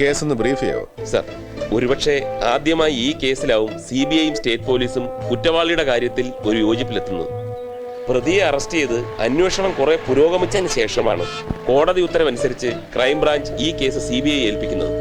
Case ഒന്ന് brief ചെയ്യോ? Sir ഒരുപക്ഷെ ആദ്യമായി ഈ കേസിലാവും സി ബി ഐയും സ്റ്റേറ്റ് പോലീസും കുറ്റവാളിയുടെ കാര്യത്തിൽ ഒരു യോജിപ്പിലെത്തുന്നത്. പ്രതിയെ അറസ്റ്റ് ചെയ്ത് അന്വേഷണം കുറെ പുരോഗമിച്ചതിന് ശേഷമാണ് കോടതി ഉത്തരവനുസരിച്ച് ക്രൈംബ്രാഞ്ച് ഈ case C B I ഏൽപ്പിക്കുന്നത്.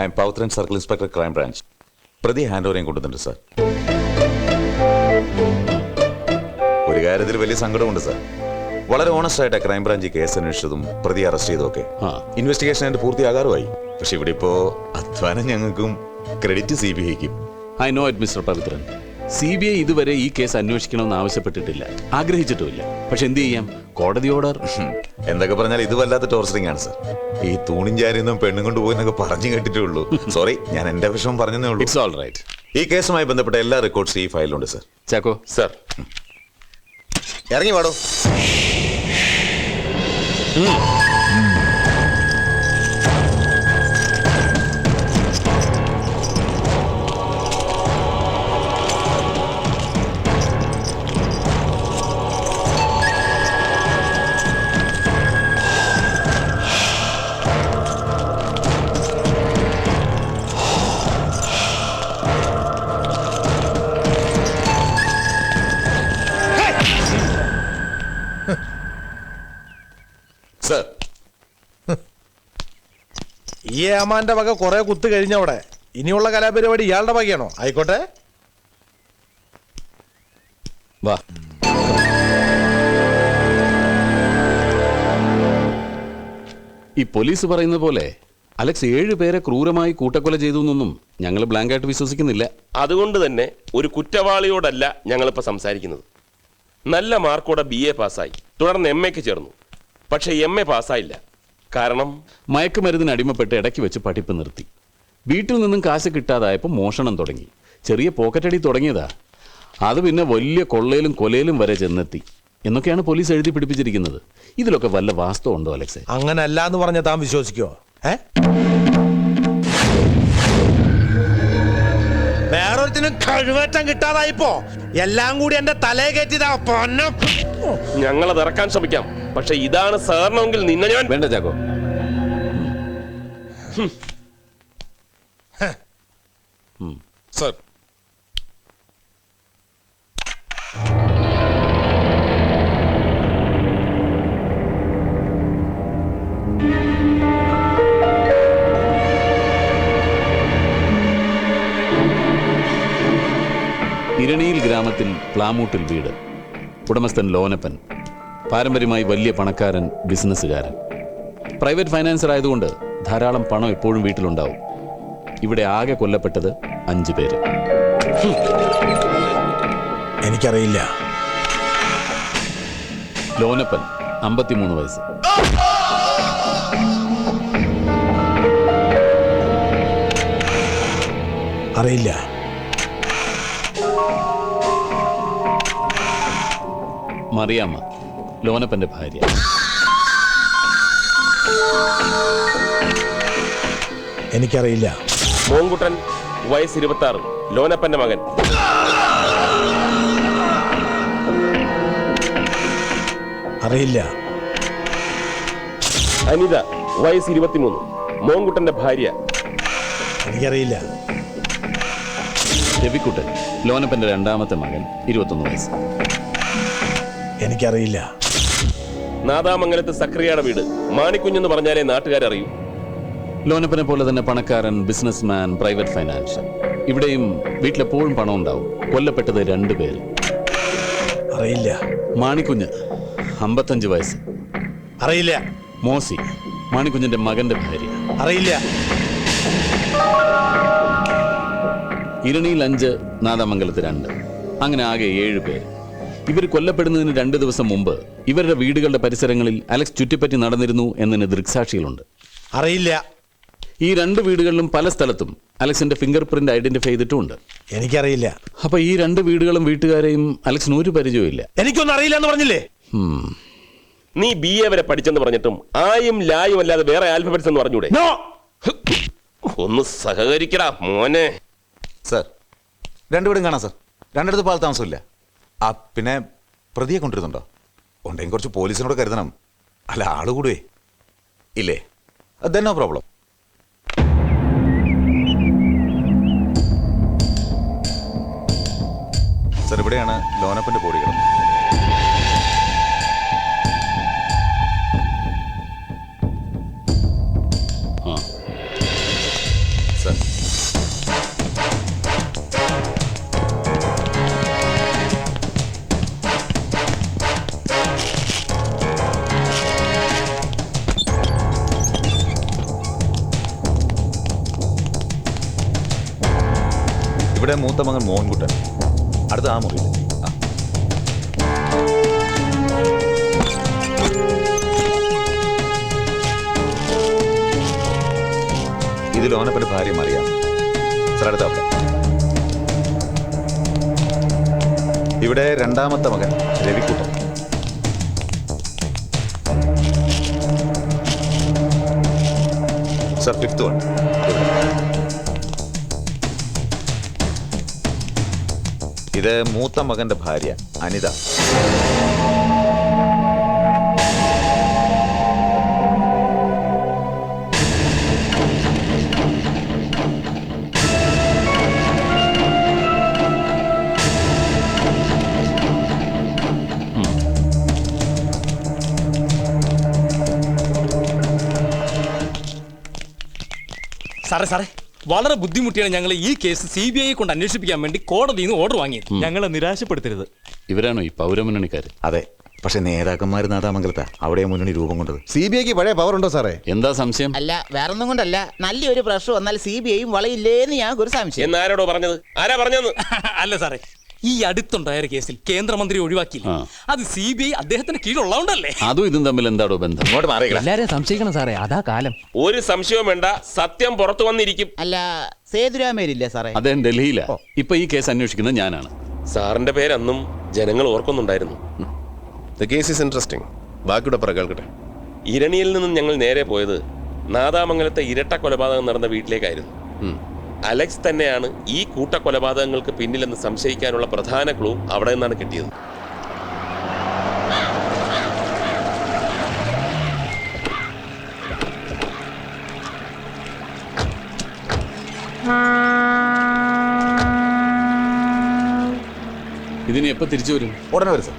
I M Pavithran circle inspector crime branch പ്രതി ഹാൻഡ് ഓവറിയും കൊണ്ടുവന്നിട്ടുണ്ട് സാർ ഒരു കാര്യത്തിൽ വലിയ സങ്കടമുണ്ട് സാർ വളരെ ഓണസ്റ്റ് ആയിട്ട് ക്രൈം ബ്രാഞ്ച് കേസ് അന്വേഷിച്ചതും പ്രതി അറസ്റ്റ് ചെയ്തൊക്കെ. ഇൻവെസ്റ്റിഗേഷൻ അതിന്റെ പൂർത്തിയാകാറുമായി. പക്ഷെ ഇവിടെ ഇപ്പോ അധ്വാനം ഞങ്ങൾക്കും credit C B ഐക്കും I know it mister Pavithran C B I ഇതുവരെ ഈ കേസ് അന്വേഷിക്കണമെന്ന് ആവശ്യപ്പെട്ടിട്ടില്ല. ആഗ്രഹിച്ചിട്ടുമില്ല. പക്ഷെ എന്ത് ചെയ്യാം? കോടതി ഓർഡർ. എന്തൊക്കെ പറഞ്ഞാൽ ഇത് വല്ലാത്ത ടോർച്ചറിംഗ് ആണ് സർ. ഈ തൂണിൻ ചാരിയൊന്നും പെണ്ണും കൊണ്ടുപോയി എന്നൊക്കെ പറഞ്ഞു കേട്ടിട്ടുള്ളൂ സോറി ഞാൻ എന്റെ വിഷമം പറഞ്ഞതേ ഉള്ളൂ. ഇറ്റ്സ് ഓൾ റൈറ്റ് ഈ കേസുമായി ബന്ധപ്പെട്ട എല്ലാ റെക്കോർഡ്സ് ഈ ഫയലിലുണ്ട് സർ. ചാക്കോ. സർ. ഇറങ്ങി പാടോ ഈ ഏമാന്റെ വക കുറെ കുത്ത് കഴിഞ്ഞവിടെ. ഇനിയുള്ള കലാപരിപാടി ഇയാളുടെ വകയാണോ ആയിക്കോട്ടെ. വാ. ഈ പോലീസ് പറയുന്ന പോലെ അലക്സ് ഏഴ് പേരെ ക്രൂരമായി കൂട്ടക്കൊല ചെയ്തു എന്നൊന്നും ഞങ്ങൾ ബ്ലാങ്കായിട്ട് വിശ്വസിക്കുന്നില്ല. അതുകൊണ്ട് തന്നെ ഒരു കുറ്റവാളിയോടല്ല ഞങ്ങളിപ്പോൾ സംസാരിക്കുന്നത്. നല്ല മാർക്കോടെ ബി എ പാസ്സായി തുടർന്ന് എം എക്ക് ചേർന്നു. പക്ഷേ എം എ പാസ്സായില്ല കാരണം? മയക്കുമരുന്നിന് അടിമപ്പെട്ട് ഇടയ്ക്ക് വെച്ച് പഠിപ്പ് നിർത്തി. വീട്ടിൽ നിന്നും കാശ് കിട്ടാതായപ്പോൾ മോഷണം തുടങ്ങി. ചെറിയ പോക്കറ്റടി തുടങ്ങിയതാ. അത് പിന്നെ വലിയ കൊള്ളയിലും കൊലയിലും വരെ ചെന്നെത്തി. എന്നൊക്കെയാണ് പോലീസ് എഴുതി പിടിപ്പിച്ചിരിക്കുന്നത്. ഇതിലൊക്കെ വല്ല വാസ്തവം ഉണ്ടോ അലക്സ്? അങ്ങനെ അല്ല എന്ന് പറഞ്ഞ താൻ വിശ്വസിക്കോ? ഏ? വേറൊരുത്തിനും കഴിവേറ്റം കിട്ടാതായിപ്പോ. എല്ലാം കൂടി എന്റെ തലയെ കയറ്റിയതാ പൊന്ന. ഞങ്ങളത് ഇറക്കാൻ ശ്രമിക്കാം. പക്ഷെ ഇതാണ് സാറിനെങ്കിൽ നിന്നെ ഞാൻ വേണ്ട ചാക്കോ. സർ. ഇരണിയിൽ ഗ്രാമത്തിൽ പ്ലാമൂട്ടിൽ വീട്. ഉടമസ്ഥൻ ലോനപ്പൻ പാരമ്പര്യമായി വലിയ പണക്കാരൻ ബിസിനസ്സുകാരൻ. പ്രൈവറ്റ് ഫൈനാൻസർ ആയതുകൊണ്ട് ധാരാളം പണം എപ്പോഴും വീട്ടിലുണ്ടാവും. ഇവിടെ ആകെ കൊല്ലപ്പെട്ടത് അഞ്ചു പേര്. എനിക്കറിയില്ല. ലോനപ്പൻ അമ്പത്തിമൂന്ന് വയസ്സ്. അറിയില്ല. മറിയാമ്മ ലോനപ്പന്റെ ഭാര്യ. എനിക്കറിയില്ല. മോങ്കുട്ടൻ വയസ്സ് ഇരുപത്തി ആറ് ലോനപ്പന്റെ മകൻ. അറിയില്ല. അനിത വയസ്സ് ഇരുപത്തിമൂന്ന് മോങ്കുട്ടന്റെ ഭാര്യ. എനിക്കറിയില്ല. രവിക്കുട്ടൻ ലോനപ്പന്റെ രണ്ടാമത്തെ മകൻ ഇരുപത്തൊന്ന് വയസ്സ്. എനിക്കറിയില്ല. നാദാമംഗലത്ത് സക്രിയയുടെ വീട്. മാണിക്കുഞ്ഞെന്ന് പറഞ്ഞാലേ നാട്ടുകാരറിയൂ. ലോനപ്പനെ പോലെ തന്നെ പണക്കാരൻ ബിസിനസ്മാൻ പ്രൈവറ്റ് ഫൈനാൻഷ്യൽ. ഇവിടെയും വീട്ടിലെപ്പോഴും പണം ഉണ്ടാവും കൊല്ലപ്പെട്ടത് രണ്ടു പേര്. അറിയില്ല. മാണിക്കുഞ്ഞ് അമ്പത്തഞ്ച് വയസ്സ്. അറിയില്ല. മോസി മാണിക്കുഞ്ഞിന്റെ മകന്റെ ഭാര്യ. അറിയില്ല. ഇരണിയിൽ അഞ്ച് നാദാമംഗലത്ത് രണ്ട്. അങ്ങനെ ആകെ ഏഴ് പേര്. ഇവർ കൊല്ലപ്പെടുന്നതിന് രണ്ട് ദിവസം മുമ്പ് ഇവരുടെ വീടുകളുടെ പരിസരങ്ങളിൽ അലക്സ് ചുറ്റിപ്പറ്റി നടന്നിരുന്നു എന്നതിന് ദൃക്സാക്ഷികളുണ്ട്. അറിയില്ല. ഈ രണ്ട് വീടുകളിലും പല സ്ഥലത്തും അലക്സിന്റെ ഫിംഗർ പ്രിന്റ് ഐഡന്റിഫൈ ചെയ്തിട്ടുമുണ്ട്. എനിക്കറിയില്ല. അപ്പൊ ഈ രണ്ട് വീടുകളും വീട്ടുകാരെയും അലക്സിന് ഒരു പരിചയവും എനിക്കൊന്നും അറിയില്ല എന്ന് പറഞ്ഞില്ലേ നീ ബി എ വരെ പഠിച്ചെന്ന് പറഞ്ഞിട്ടും ആയും ലായും അല്ലാതെ വേറെ ആൽഫബറ്റ്സ് എന്ന് പറഞ്ഞൂടെ നോ! ഒന്ന് സഹകരിക്കടാ മോനെ. സർ രണ്ടുപേരും കാണാം സർ. രണ്ടിടത്ത് പാൽ താമസമില്ല. ആ പിന്നെ പ്രതിയെ കൊണ്ടിരുന്നുണ്ടോ ഉണ്ടെങ്കിൽ കുറച്ച് പോലീസിനോട് കരുതണം. അല്ല ആൾ കൂടുവേ. ഇല്ലേ? ദെൻ നോ പ്രോബ്ലം സർ ഇവിടെയാണ് ലോനപ്പന്റെ ബോഡി കിടന്നത്. ഇവിടെ മൂത്ത മകൻ മോഹൻകുട്ടൻ. അടുത്ത ആ മുറിയിൽ. ഇതിൽ ഓനപ്പന്റെ ഭാര്യ മറിയാം. സാർ അടുത്ത ഇവിടെ രണ്ടാമത്തെ മകൻ രവിക്കുട്ടൻ. സർ ഫിഫ്ത്ത് വൺ ഇത് മൂത്ത മകന്റെ ഭാര്യ അനിത. സാറേ സാറേ. വളരെ ബുദ്ധിമുട്ടിയാണ് ഞങ്ങൾ ഈ കേസ് സി ബി ഐ കൊണ്ട് അന്വേഷിപ്പിക്കാൻ വേണ്ടി കോടതിയിൽ നിന്ന് ഓർഡർ വാങ്ങിയത് ഞങ്ങളെ നിരാശപ്പെടുത്തരുത്. ഇവരാണോ ഈ പൗരമുന്നണിക്കാർ അതെ. പക്ഷെ നേതാക്കന്മാർ നാദാമംഗലത്താ. അവിടെ മുന്നണി രൂപം കൊണ്ടത്. സി ബി ഐക്ക് പഴയ പവർ ഉണ്ടോ സാറേ? എന്താ സംശയം? അല്ല വേറൊന്നും കൊണ്ടല്ല. നല്ലൊരു പ്രഷർ വന്നാൽ സി ബി ഐയും വളയില്ലേന്ന് ഞങ്ങൾക്ക് ഒരു സംശയം. എന്നാരോടോ പറഞ്ഞത്? ആരാ പറഞ്ഞത് അല്ല സാറേ ഈ അടുത്തുണ്ടായ കേസിൽ കേന്ദ്രമന്ത്രി ഒഴിവാക്കിയില്ല. അത് സി ബി ഐ അദ്ദേഹത്തിന്റെ കീഴിലുള്ളതുകൊണ്ടല്ലേ? അതും ഇതും തമ്മിൽ എന്താടോ ബന്ധം? ഇങ്ങോട്ട് മാറിയില്ല എല്ലാരെയും സംശയിക്കണം സാറേ. അതാ കാലം. ഒരു സംശയവും വേണ്ട. സത്യം പുറത്തു വന്നിരിക്കും. അല്ല സേതുരാമേരില്ലേ സാറേ? അദ്ദേഹം ഡൽഹിയിലാ. ഇപ്പൊ ഈ കേസ് അന്വേഷിക്കുന്നത് ഞാനാണ്. സാറിന്റെ പേരന്നും ജനങ്ങൾ ഓർക്കുന്നുണ്ടായിരുന്നു. ദ കേസ് ഈസ് ഇൻട്രസ്റ്റിംഗ് ബാക്കിയുടെ പറ കേൾക്കട്ടെ. ഇരണിയിൽ നിന്നും ഞങ്ങൾ നേരെ പോയത് നാദാമംഗലത്തെ ഇരട്ട കൊലപാതകം നടന്ന വീട്ടിലേക്കായിരുന്നു. അലക്സ് തന്നെയാണ് ഈ കൂട്ട കൊലപാതകങ്ങൾക്ക് പിന്നിലെന്ന് സംശയിക്കാനുള്ള പ്രധാന ക്ലൂ അവിടെ നിന്നാണ് കിട്ടിയത്. ഇതിന് എപ്പോ തിരിച്ചു വരും? ഉടനെ വരും സർ.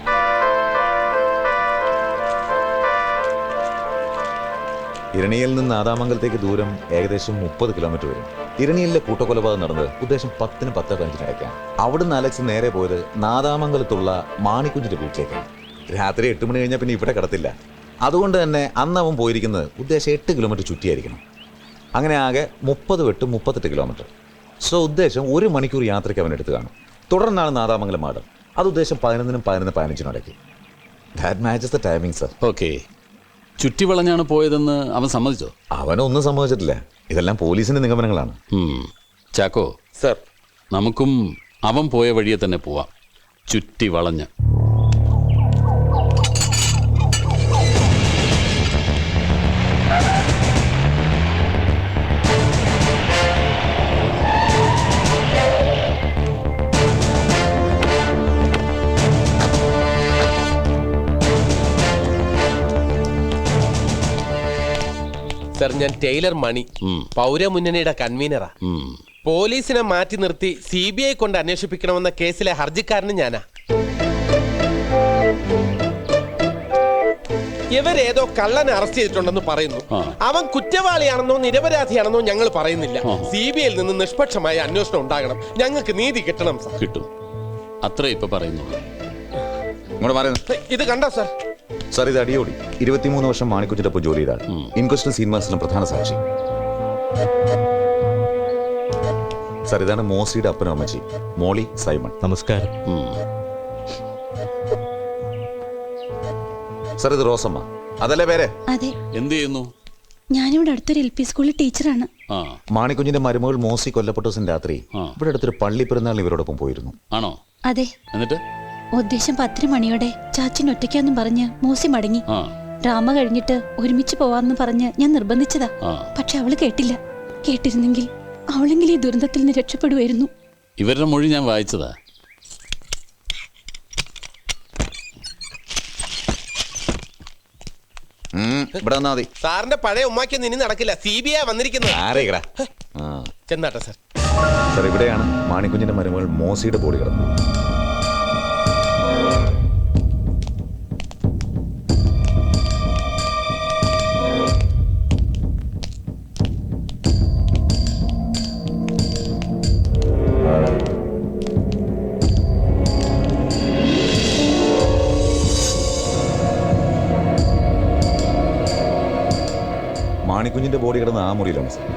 ഇരണിയിൽ നിന്ന് ആദാമംഗലത്തേക്ക് ദൂരം ഏകദേശം മുപ്പത് കിലോമീറ്റർ വരും. ഇരണിയിലെ കൂട്ടക്കൊലപാതകം നടന്നത് ഉദ്ദേശം പത്തിന് പത്ത് പതിനഞ്ചിനിടയ്ക്കാണ് അവിടുന്ന് അലക്സ് നേരെ പോയത് നാദാമംഗലത്തുള്ള മാണിക്കുഞ്ഞിന്റെ വീട്ടിലേക്കാണ് രാത്രി എട്ട് മണി കഴിഞ്ഞാൽ പിന്നെ ഇവിടെ കിടത്തില്ല. അതുകൊണ്ട് തന്നെ അന്ന് അവൻ പോയിരിക്കുന്നത് ഉദ്ദേശം എട്ട് കിലോമീറ്റർ ചുറ്റിയായിരിക്കണം. അങ്ങനെ ആകെ മുപ്പത് വെട്ട് മുപ്പത്തെട്ട് കിലോമീറ്റർ സോ ഉദ്ദേശം ഒരു മണിക്കൂർ യാത്രയ്ക്ക് അവൻ എടുത്തു കാണും. തുടർന്നാണ് നാദാമംഗലം മാഡം അത് ഉദ്ദേശം പതിനൊന്നിനും പതിനൊന്ന് പതിനഞ്ചിനും ഇടയ്ക്ക്. That matches the timing sir okay ചുറ്റി വളഞ്ഞാണ് പോയതെന്ന് അവൻ സമ്മതിച്ചോ? അവനൊന്നും സംഭവിച്ചിട്ടില്ല ഇതെല്ലാം പോലീസിന്റെ നിഗമനങ്ങളാണ്. ഉം. ചാക്കോ സർ. നമുക്കും അവൻ പോയ വഴിയെ തന്നെ പോവാം. ചുറ്റി വളഞ്ഞ് സർ ഞാൻ ടൈലർ മണി. പൗരമുന്നണിയുടെ കൺവീനറാ. പോലീസിനെ മാറ്റി നിർത്തി സി ബി ഐ കൊണ്ട് അന്വേഷിപ്പിക്കണമെന്ന കേസിലെ ഹർജിക്കാരന് ഞാനാ. ഇവരേതോ കള്ളനെ അറസ്റ്റ് ചെയ്തിട്ടുണ്ടെന്ന് പറയുന്നു. അവൻ കുറ്റവാളിയാണെന്നോ നിരപരാധിയാണെന്നോ ഞങ്ങൾ പറയുന്നില്ല. സി ബി ഐയിൽ നിന്ന് നിഷ്പക്ഷമായ അന്വേഷണം ഉണ്ടാകണം. ഞങ്ങൾക്ക് നീതി കിട്ടണം സർ. കിട്ടും. അത്രേ ഇപ്പൊ പറയുന്നു ഇത് കണ്ടോ സർ? സാർ ഇത് അടിയോടി. ഇരുപത്തിമൂന്ന് വർഷം മാണിക്കുറ്റിന്റെ ഒപ്പം ജോലി ചെയ്ത ആൾ ഇൻക്വസ്റ്റിലും പ്രധാന സാക്ഷി സാർ ഇതാണ് മോസിയുടെ അപ്പനും അമ്മച്ചി മോളി സൈമൺ. നമസ്കാരം. സാർ ഇത് റോസമ്മ. അതല്ലേ പേര്? അതെ. എന്ത് ചെയ്യുന്നു? ഞാനിവിടെ അടുത്തൊരു എൽ പി സ്കൂളിൽ ടീച്ചറാണ്. ആ. മാണിക്കുഞ്ഞിന്റെ മരുമകൾ മോസി കൊല്ലപ്പെട്ട ദിവസം രാത്രി. ഇവിടെ അടുത്തൊരു പള്ളി പെരുന്നാൾ ഇവരോടൊപ്പം പോയിരുന്നു. ആണോ? അതെ. എന്നിട്ട്? ഉദ്ദേശം പത്തര മണിയോടെ ചാച്ചൻ ഒറ്റയ്ക്കാന്നും പറഞ്ഞ് മൂസി മടങ്ങി. ആ. ഡ്രാമ കഴിഞ്ഞിട്ട് ഒരുമിച്ച് പോവാന്ന് പറഞ്ഞ് ഞാൻ നിർബന്ധിച്ചതാ. പക്ഷെ അവൾ കേട്ടില്ല. കേട്ടിരുന്നെങ്കിൽ അവളെങ്കിൽ ഈ ദുരന്തത്തിൽ നിന്ന് രക്ഷപ്പെടുവായിരുന്നു. ഇവരുടെ മൊഴി ഞാൻ വായിച്ചതാ. ഉം, ഇവിടെ വന്നാ മതി. സാറിന്റെ പഴയ ഉമ്മാക്കൊന്നും ഇനി നടക്കില്ല. സി ബി ഐ വന്നിരിക്കുന്നത്. ആരേക്കടാ ആ. ചെന്നാട്ടെ സാർ. സാർ ഇവിടെയാണ് മാണിക്കുഞ്ഞിന്റെ മരുമകൾ മോസിയുടെ ബോഡി കിടന്നത് മാണിക്കുഞ്ഞിന്റെ ബോഡി കിടന്ന ആ മുറിയിലാണ് സാർ.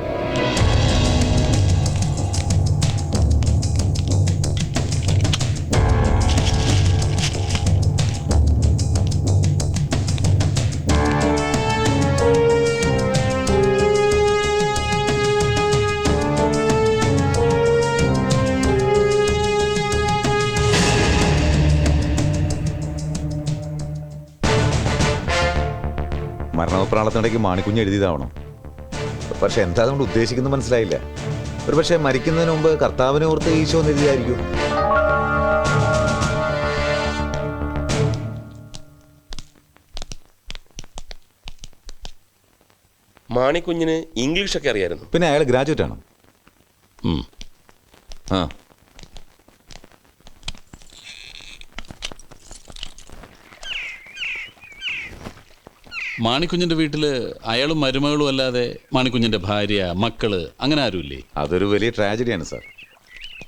മരണപ്രാളത്തിനിടയ്ക്ക് മാണിക്കുഞ്ഞ് എഴുതിയതാവണം. പക്ഷെ എന്താ അതുകൊണ്ട് ഉദ്ദേശിക്കുന്നത് മനസ്സിലായില്ല. ഒരു പക്ഷേ മരിക്കുന്നതിന് മുമ്പ് കർത്താവിനെ ഓർത്ത് ഈശോ എന്ന് എഴുതിയായിരിക്കും. മാണിക്കുഞ്ഞിന് ഇംഗ്ലീഷൊക്കെ അറിയായിരുന്നു. പിന്നെ അയാൾ ഗ്രാജുവേറ്റ് ആണ് ആ. മാണിക്കുഞ്ഞിന്റെ വീട്ടിൽ അയാളും മരുമകളും അല്ലാതെ മാണിക്കുഞ്ഞിന്റെ ഭാര്യ മക്കൾ അങ്ങനെ ആരുമില്ലേ? അതൊരു വലിയ ട്രാജഡിയാണ് സാർ.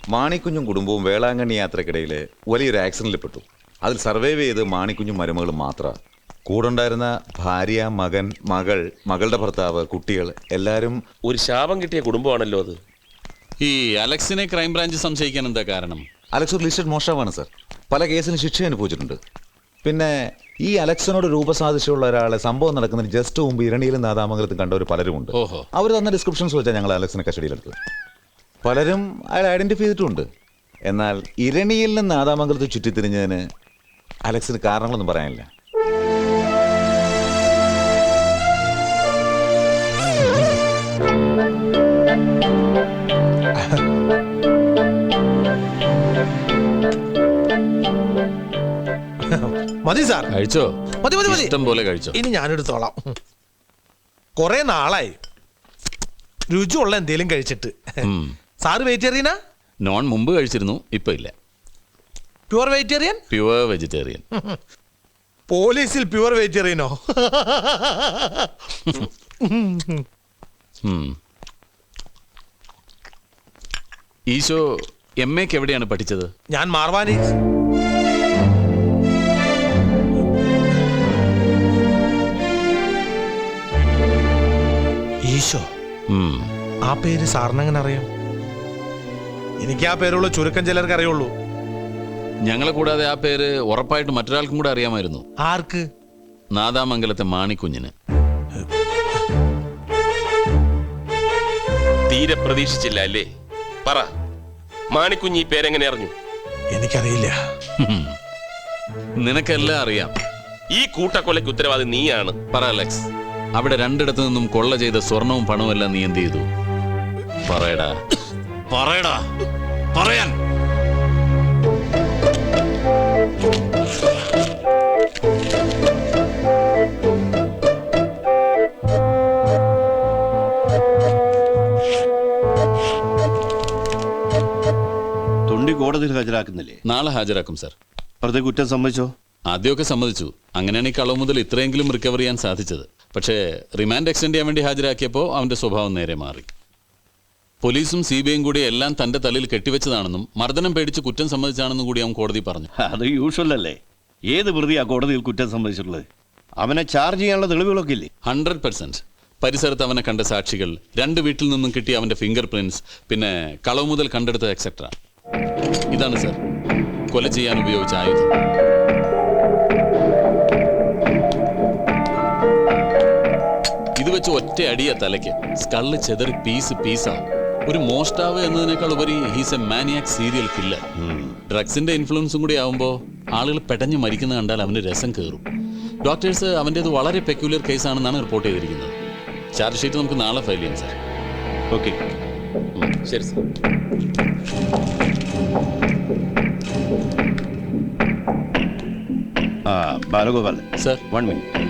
മാണിക്കുഞ്ഞും കുടുംബവും വേളാങ്കണ്ണി യാത്രക്കിടയിൽ വലിയൊരു ആക്സിഡന്റിൽ പെട്ടു. അതിൽ സർവൈവ് ചെയ്ത് മാണിക്കുഞ്ഞും മരുമകളും മാത്രമാണ് കൂടെ ഉണ്ടായിരുന്ന ഭാര്യ മകൻ മകൾ മകളുടെ ഭർത്താവ് കുട്ടികൾ എല്ലാവരും ഒരു ശാപം കിട്ടിയ കുടുംബമാണല്ലോ അത്. ഈ അലക്സിനെ ക്രൈംബ്രാഞ്ച് സംശയിക്കാൻ എന്താ കാരണം? അലക്സ് ഒരു ലിസ്റ്റഡ് മോഷ്ടാവാണ് സർ. പല കേസിനും ശിക്ഷ അനുഭവിച്ചിട്ടുണ്ട്. പിന്നെ ഈ അലക്സിനോട് രൂപസാദൃശ്യമുള്ള ഒരാളെ സംഭവം നടക്കുന്നതിന് ജസ്റ്റ് മുമ്പ് ഇരണിയിലും നാദാമംഗലത്തും ഒരു പലരുമുണ്ട്. ഓഹോ. അവർ തന്ന ഡിസ്ക്രിപ്ഷൻസ് വെച്ചാൽ ഞങ്ങൾ അലക്സിനെ കസ്റ്റഡിയിലെടുത്തത്. പലരും അയാൾ ഐഡന്റിഫൈ ചെയ്തിട്ടുണ്ട്. എന്നാൽ ഇരണിയിൽ നിന്ന് നാദാമംഗലത്ത് ചുറ്റിത്തിരിഞ്ഞതിന് അലക്സിന് കാരണങ്ങളൊന്നും പറയാനില്ല. മതി സാർ. കഴിച്ചോ? മതി മതി മതി. ഇഷ്ടം പോലെ കഴിച്ചോ? ഇനി ഞാനെടുത്തോളാം കുറെ നാളായി. രുചിയുള്ള എന്തേലും കഴിച്ചിട്ട്. Sir sir വെജിറ്റേറിയനാ? നോൺ മുമ്പ് കഴിച്ചിരുന്നു ഇപ്പൊ ഇല്ല. Pure vegetarian? Pure vegetarian. പോലീസിൽ പ്യുവർ വെജിറ്റേറിയനോ? ഉം. ഈശോ എം എക്ക് എവിടെയാണ് പഠിച്ചത്? ഞാൻ മാർവാനി ഈശോ. ഉം. ആ പേര് സാറിനങ്ങനെ അറിയാം? എനിക്ക് ആ പേരുള്ള ചുരുക്കം ചിലർക്ക് അറിയുള്ളൂ. ഞങ്ങളെ കൂടാതെ ആ പേര് ഉറപ്പായിട്ട് മറ്റൊരാൾക്കും കൂടെ അറിയാമായിരുന്നു. ആർക്ക്? നാദാമംഗലത്തെ മാണിക്കുഞ്ഞിന്. തീരെ പ്രതീക്ഷിച്ചില്ല അല്ലേ? പറ മാണിക്കുഞ്ഞ് ഈ പേരെങ്ങനെ അറിഞ്ഞു? എനിക്കറിയില്ല. നിനക്കെല്ലാം അറിയാം. ഈ കൂട്ടക്കൊലയ്ക്ക് ഉത്തരവാദി നീയാണ്. പറ അലക്സ്. അവിടെ രണ്ടിടത്തു നിന്നും കൊള്ള ചെയ്ത സ്വർണവും പണവും എല്ലാം നീ എന്ത് ചെയ്തു? പറയടാ. പറയടാ. പറയാൻ. തൊണ്ടി കോടതിയിൽ ഹാജരാക്കുന്നില്ലേ? നാളെ ഹാജരാക്കും സർ. പ്രതി കുറ്റം സമ്മതിച്ചോ? ആദ്യമൊക്കെ സമ്മതിച്ചു. അങ്ങനെയാണ് ഈ കളവ് മുതൽ ഇത്രയെങ്കിലും റിക്കവർ ചെയ്യാൻ സാധിച്ചത്. പക്ഷേ റിമാൻഡ് എക്സ്റ്റെൻഡ് ചെയ്യാൻ വേണ്ടി ഹാജരാക്കിയപ്പോൾ അവന്റെ സ്വഭാവം നേരെ മാറി. പോലീസും സി ബി ഐയും കൂടി എല്ലാം തന്റെ തലയിൽ കെട്ടിവെച്ചതാണെന്നും മർദ്ദനം പേടിച്ച് കുറ്റം സമ്മതിച്ചാണെന്നും കൂടി അവൻ കോടതി പറഞ്ഞു. അത് യൂഷ്വൽ അല്ലേ? ഏത് പ്രതിയാ കോടതിയിൽ കുറ്റം സമ്മതിച്ചിട്ടുള്ളത്? അവനെ ചാർജ് ചെയ്യാനുള്ള തെളിവുകളൊക്കെ ഇല്ലേ? ഹൺഡ്രഡ് പെർസെന്റ് പരിസരത്ത് അവനെ കണ്ട സാക്ഷികൾ രണ്ട് വീട്ടിൽ നിന്നും കിട്ടിയ അവന്റെ ഫിംഗർ പ്രിന്റ്സ് പിന്നെ കളവ് മുതൽ കണ്ടെടുത്ത എക്സെട്ര ഇതാണ് സർ കൊല ചെയ്യാൻ ഉപയോഗിച്ച ആയുധം. വെച്ച് ഒറ്റ അടിയ തലയ്ക്ക്. സ്കള്ള് ചെതറി പീസ് പീസാണ്. ഒരു മോഷ്ടാവ് എന്നതിനേക്കാൾ ഉപരി he's a maniac serial killer ഡ്രഗ്സിന്റെ ഇൻഫ്ലുവൻസും കൂടി ആവുമ്പോൾ ആളുകൾ പെടഞ്ഞു മരിക്കുന്ന കണ്ടാൽ അവന് രസം കയറും ഡോക്ടേഴ്സ് അവന്റേത് വളരെ പെക്യുലർ കേസാണെന്നാണ് റിപ്പോർട്ട് ചെയ്തിരിക്കുന്നത്. ചാർജ് ഷീറ്റ് നമുക്ക് നാളെ ഫയൽ ചെയ്യാം സാർ ഓക്കെ ശരി സാർ ആ Balagopal. Sir one minute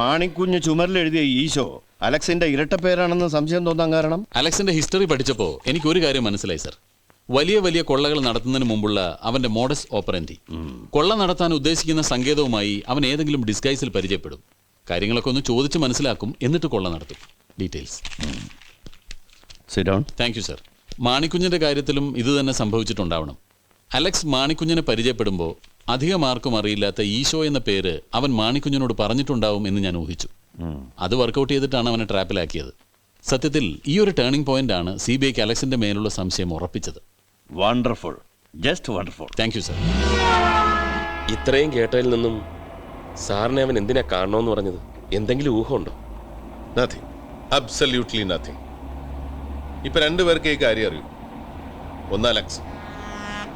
Manikunju ചുമരിലെഴുതിയ Isho അലക്സിന്റെ ഇരട്ട പേരാണെന്ന് സംശയം തോന്നാൻ കാരണം? അലക്സിന്റെ ഹിസ്റ്ററി പഠിച്ചപ്പോൾ എനിക്ക് ഒരു കാര്യം മനസ്സിലായി സർ. വലിയ വലിയ കൊള്ളകൾ നടത്തുന്നതിന് മുമ്പുള്ള അവന്റെ മോഡസ് ഓപ്പറന്റി. കൊള്ള നടത്താൻ ഉദ്ദേശിക്കുന്ന സങ്കേതവുമായി അവൻ ഏതെങ്കിലും ഡിസ്ഗൈസിൽ പരിചയപ്പെടും. കാര്യങ്ങളൊക്കെ ഒന്ന് ചോദിച്ച് മനസ്സിലാക്കും എന്നിട്ട് കൊള്ള നടത്തും. ഡീറ്റെയിൽസ് താങ്ക് യു സർ മാണിക്കുഞ്ഞിന്റെ കാര്യത്തിലും ഇത് തന്നെ സംഭവിച്ചിട്ടുണ്ടാവണം. അലക്സ് മാണിക്കുഞ്ഞിനെ പരിചയപ്പെടുമ്പോൾ അധികം ആർക്കും അറിയില്ലാത്ത ഈശോ എന്ന പേര് അവൻ മാണിക്കുഞ്ഞിനോട് പറഞ്ഞിട്ടുണ്ടാവും എന്ന് ഞാൻ ഊഹിച്ചു. അത് വർക്കൗട്ട് ചെയ്തിട്ടാണ് അവനെ ട്രാപ്പിലാക്കിയത്. സത്യത്തിൽ ഈ ഒരു ടേണിംഗ് പോയിന്റ് ആണ് സി ബി ഐക്ക് അലക്സിന്റെ മേലുള്ള സംശയം ഉറപ്പിച്ചത്. Wonderful just wonderful thank you sir ഇത്രയും കേട്ടതിൽ നിന്നും സാറിനെ അവൻ എന്തിനാ കാണണമെന്ന് പറഞ്ഞത്? എന്തെങ്കിലും ഊഹമുണ്ടോ? നത്തിങ് അബ്സല്യൂട്ട്ലി നത്തിങ് ഇപ്പൊ രണ്ടുപേർക്ക് ഈ കാര്യം അറിയൂ. ഒന്ന് അലക്സ്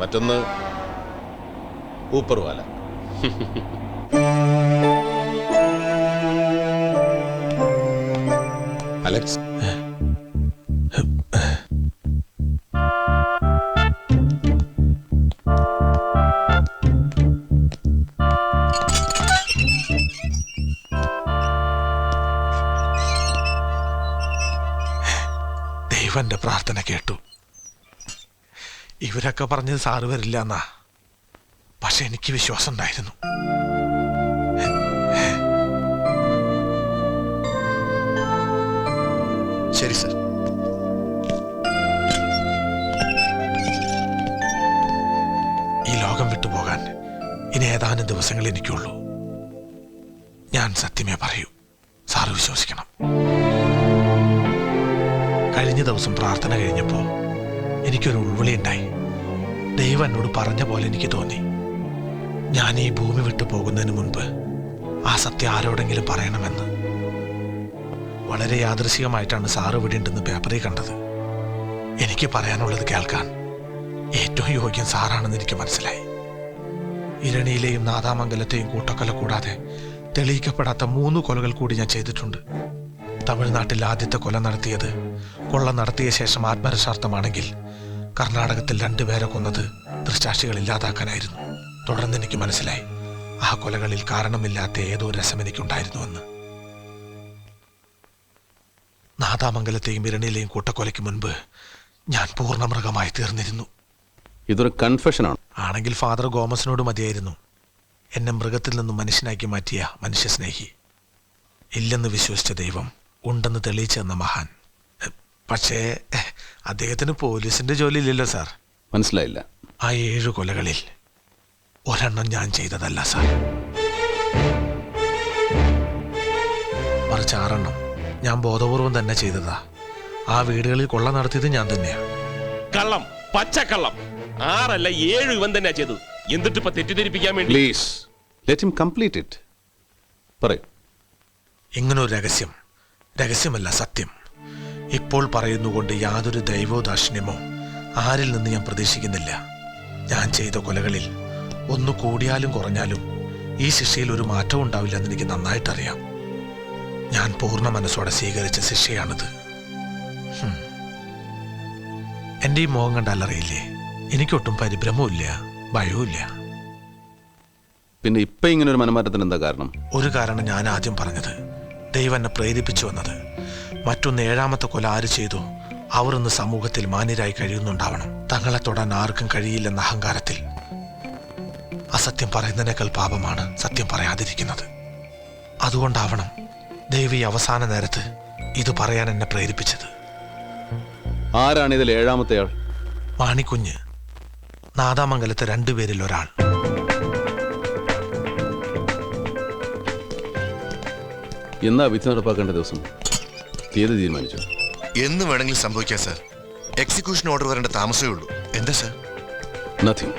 മറ്റൊന്ന് ഊപ്പർവാല. അലക്സ്? ദൈവന്റെ പ്രാർത്ഥന കേട്ടു. ഇവരൊക്കെ പറഞ്ഞത് സാറ് വരില്ല എന്നാ പക്ഷെ എനിക്ക് വിശ്വാസം ഉണ്ടായിരുന്നു ശരി സർ. ഈ ലോകം വിട്ടുപോകാൻ ഇനി ഏതാനും ദിവസങ്ങൾ എനിക്കുള്ളൂ. ഞാൻ സത്യമേ പറയൂ. സാറ് വിശ്വസിക്കണം. കഴിഞ്ഞ ദിവസം പ്രാർത്ഥന കഴിഞ്ഞപ്പോൾ എനിക്കൊരു ഉൾവിളി ഉണ്ടായി. ദൈവം എന്നോട് പറഞ്ഞ പോലെ എനിക്ക് തോന്നി. ഞാൻ ഈ ഭൂമി വിട്ടു പോകുന്നതിന് മുൻപ് ആ സത്യം ആരോടെങ്കിലും പറയണമെന്ന്. വളരെ യാദൃശികമായിട്ടാണ് സാറ് ഇവിടെ ഉണ്ടെന്ന് പേപ്പറിൽ കണ്ടത്. എനിക്ക് പറയാനുള്ളത് കേൾക്കാൻ ഏറ്റവും യോഗ്യം സാറാണെന്ന് എനിക്ക് മനസ്സിലായി. ഇരണിയിലെയും നാദാമംഗലത്തെയും കൂട്ടക്കൊല കൂടാതെ തെളിയിക്കപ്പെടാത്ത മൂന്ന് കൊലകൾ കൂടി ഞാൻ ചെയ്തിട്ടുണ്ട്. തമിഴ്നാട്ടിൽ ആദ്യത്തെ കൊല നടത്തിയത് കൊള്ള നടത്തിയ ശേഷം ആത്മരക്ഷാർത്ഥമാണെങ്കിൽ കർണാടകത്തിൽ രണ്ടുപേരെ കൊന്നത് ദൃശാക്ഷികൾ ഇല്ലാതാക്കാനായിരുന്നു. തുടർന്ന് എനിക്ക് മനസ്സിലായി. ആ കൊലകളിൽ കാരണമില്ലാത്ത ഏതോ രസം എനിക്കുണ്ടായിരുന്നുവെന്ന് നാദാമംഗലത്തെയും ഇരണിയിലെയും കൂട്ടക്കൊലയ്ക്ക് മുൻപ് ഞാൻ പൂർണ മൃഗമായി തീർന്നിരുന്നു. ഇതൊരു കൺഫെഷനാണ്. ആണെങ്കിൽ ഫാദർ ഗോമസിനോട് മതിയായിരുന്നു. എന്നെ മൃഗത്തിൽ നിന്നും മനുഷ്യനാക്കി മാറ്റിയ മനുഷ്യസ്നേഹി. ഇല്ലെന്ന് വിശ്വസിച്ച ദൈവം ഉണ്ടെന്ന് തെളിയിച്ചു തന്ന മഹാൻ. പക്ഷേ അദ്ദേഹത്തിന് പോലീസിന്റെ ജോലി ഇല്ലല്ലോ സാർ. മനസ്സിലായില്ല. ആ ഏഴു കൊലകളിൽ ഒരെണ്ണം ഞാൻ ചെയ്തതല്ല സാർ. മറിച്ച് ആറെണ്ണം ഞാൻ ബോധപൂർവം തന്നെ ചെയ്തതാ. ആ വീടുകളിൽ കൊള്ള നടത്തിയത് ഞാൻ തന്നെയാണ് കള്ളം പച്ചക്കള്ളം ആറല്ല ഏഴ് ഇവൻ തന്നെയാ ചെയ്തത്. എന്നിട്ട് ഇപ്പൊ തെറ്റിദ്ധരിപ്പിക്കാൻ വേണ്ടി please let him complete it പറയൂ. ഇങ്ങനൊരു രഹസ്യം രഹസ്യമല്ല സത്യം. ഇപ്പോൾ പറയുന്നുകൊണ്ട് യാതൊരു ദൈവോദാക്ഷിണ്യമോ ആരിൽ നിന്ന് ഞാൻ പ്രതീക്ഷിക്കുന്നില്ല. ഞാൻ ചെയ്ത കൊലകളിൽ ഒന്ന് കൂടിയാലും കുറഞ്ഞാലും ഈ ശിക്ഷയിൽ ഒരു മാറ്റവും ഉണ്ടാവില്ലെന്ന് എനിക്ക് നന്നായിട്ടറിയാം. ഞാൻ പൂർണ മനസ്സോടെ സ്വീകരിച്ച ശിക്ഷയാണിത്. എന്റെ ഈ മുഖം കണ്ടാലറിയില്ലേ എനിക്കൊട്ടും പരിഭ്രമവും ഭയവുമില്ല പിന്നെ ഇപ്പൊ ഇങ്ങനെ ഒരു മനമാറ്റത്തിന് എന്താ കാരണം? ഒരു കാരണം ഞാൻ ആദ്യം പറഞ്ഞത് ദൈവം എന്നെ പ്രേരിപ്പിച്ചു വന്നത്. മറ്റൊന്ന് ഏഴാമത്തെ കൊല ആര് ചെയ്തു? അവർ ഇന്ന് സമൂഹത്തിൽ മാന്യരായി കഴിയുന്നുണ്ടാവണം. തങ്ങളെ തൊടാൻ ആർക്കും കഴിയില്ലെന്ന അഹങ്കാരത്തിൽ. അസത്യം പറയുന്നതിനേക്കാൾ പാപമാണ് സത്യം പറയാതിരിക്കുന്നത്. അതുകൊണ്ടാവണം ദേവി അവസാന നേരത്ത് ഇത് പറയാൻ എന്നെ പ്രേരിപ്പിച്ചത്. ആരാണ് ഇതിൽ ഏഴാമത്തെ ആൾ? മാണിക്കുഞ്ഞ് നാദാമംഗലത്തെ രണ്ടുപേരിൽ ഒരാൾ. എന്നാ വിധി നടപ്പാക്കേണ്ട ദിവസം? തീയതി തീരുമാനിച്ചു? എന്ന് വേണമെങ്കിലും സംഭവിക്കാം സാർ. എക്സിക്യൂഷൻ ഓർഡർ വരേണ്ട താമസമേ ഉള്ളൂ. എന്താ സാർ? നത്തിങ്